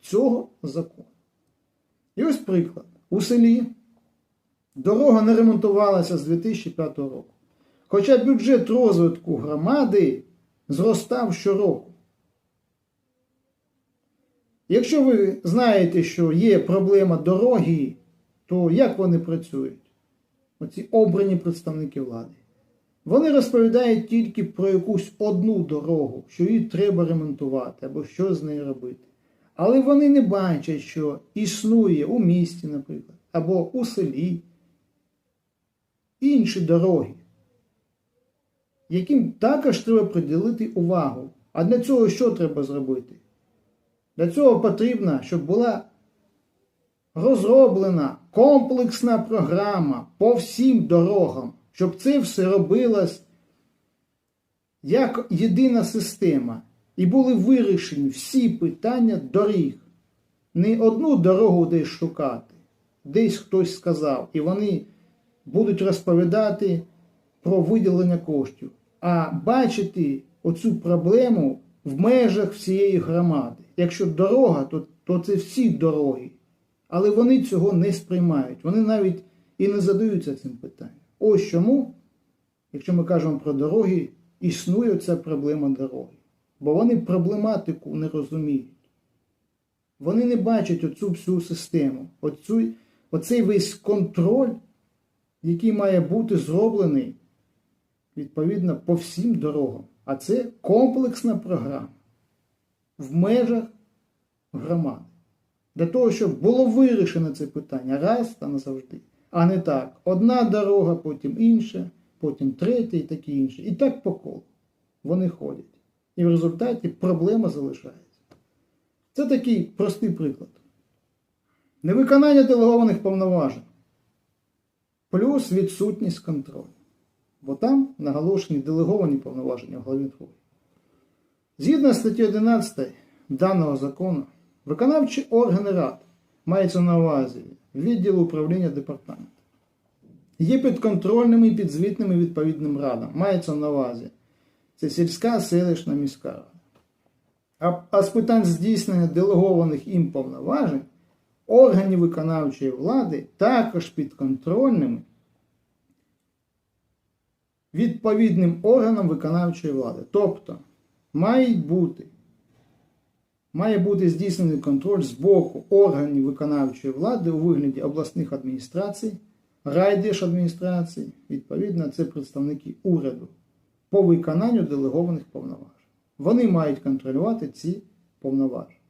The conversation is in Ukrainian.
цього закону. І ось приклад. У селі дорога не ремонтувалася з 2005 року. Хоча бюджет розвитку громади зростав щороку. Якщо ви знаєте, що є проблема дороги, то як вони працюють? Оці обрані представники влади. Вони розповідають тільки про якусь одну дорогу, що її треба ремонтувати або що з нею робити. Але вони не бачать, що існує у місті, наприклад, або у селі інші дороги, яким також треба приділити увагу. А для цього що треба зробити? Для цього потрібно, щоб була розроблена комплексна програма по всім дорогам, щоб це все робилось як єдина система. І були вирішені всі питання доріг. Не одну дорогу десь шукати, десь хтось сказав, і вони будуть розповідати про виділення коштів, а бачити оцю проблему в межах всієї громади. Якщо дорога, то, то це всі дороги. Але вони цього не сприймають. Вони навіть і не задаються цим питанням. Ось чому, якщо ми кажемо про дороги, існує ця проблема дороги. Бо вони проблематику не розуміють. Вони не бачать оцю всю систему, оцю, оцей весь контроль, який має бути зроблений відповідно по всім дорогам. А це комплексна програма в межах громади. Для того, щоб було вирішено це питання раз та назавжди. А не так. Одна дорога, потім інша, потім третя і таке інше. І так по колу. Вони ходять. І в результаті проблема залишається. Це такий простий приклад. Невиконання делегованих повноважень. Плюс відсутність контролю. Бо там наголошені делеговані повноваження в главі 2. Згідно статті 11 даного закону, виконавчі органи рад мається на увазі відділ управління департаменту. Є підконтрольними і підзвітними відповідним радам. Мається на увазі це сільська, селищна, міська рада. А, а з питань здійснення делегованих їм повноважень органів виконавчої влади також підконтрольними відповідним органам виконавчої влади. Тобто мають бути, має бути здійснений контроль з боку органів виконавчої влади у вигляді обласних адміністрацій, райдержадміністрацій, відповідно, це представники уряду по виконанню делегованих повноважень. Вони мають контролювати ці повноваження.